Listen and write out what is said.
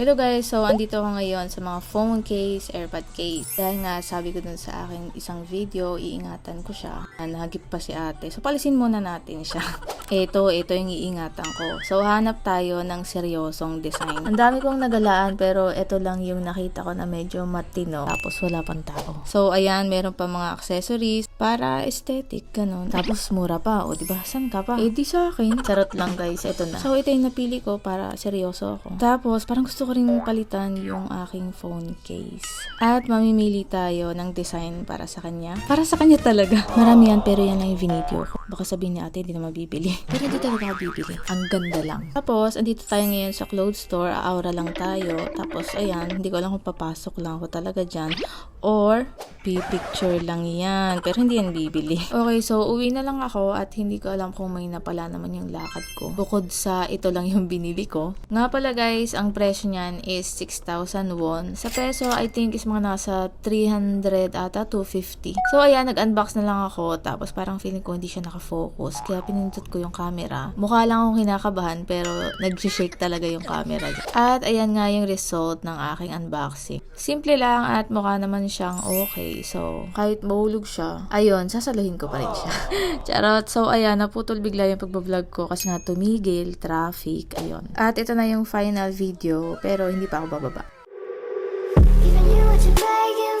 Hello guys, so andito ako ngayon sa mga phone case, airpod case. Dahil nga sabi ko dun sa aking isang video, iingatan ko siya. Ah, Nahagip pa si ate. So palisin muna natin siya. ito, ito yung iingatan ko. So hanap tayo ng seryosong design. Ang dami kong nagalaan pero ito lang yung nakita ko na medyo matino. Tapos wala pang tao. So ayan, meron pa mga accessories para aesthetic, ganun. Tapos mura pa, o diba? San ka pa? Eh di sa akin. Charot lang guys, ito na. So ito yung napili ko para seryoso ako. Tapos parang gusto ko rin palitan yung aking phone case. At mamimili tayo ng design para sa kanya. Para sa kanya talaga. Marami yan pero yan lang yung video ko. Baka sabihin ni ate hindi na mabibili. Pero hindi talaga ako bibili. Ang ganda lang. Tapos andito tayo ngayon sa clothes store. Aura lang tayo. Tapos ayan, hindi ko alam kung papasok lang ako talaga dyan. Or picture lang yan. Pero hindi yan bibili. Okay, so uwi na lang ako at hindi ko alam kung may napala naman yung lakad ko. Bukod sa ito lang yung binili ko. Nga pala guys, ang presyo niyan is 6,000 won. Sa peso, I think is mga nasa 300 ata, 250. So ayan, nag-unbox na lang ako. Tapos parang feeling ko hindi siya nakafocus. Kaya pinindot ko yung yung camera. Mukha lang akong kinakabahan pero nagsishake talaga yung camera. At ayan nga yung result ng aking unboxing. Simple lang at mukha naman siyang okay. So, kahit mahulog siya, ayun, sasalahin ko pa rin siya. Charot. So, ayan, naputol bigla yung pagbablog ko kasi na tumigil, traffic, ayun. At ito na yung final video pero hindi pa ako bababa. Even you, what you begging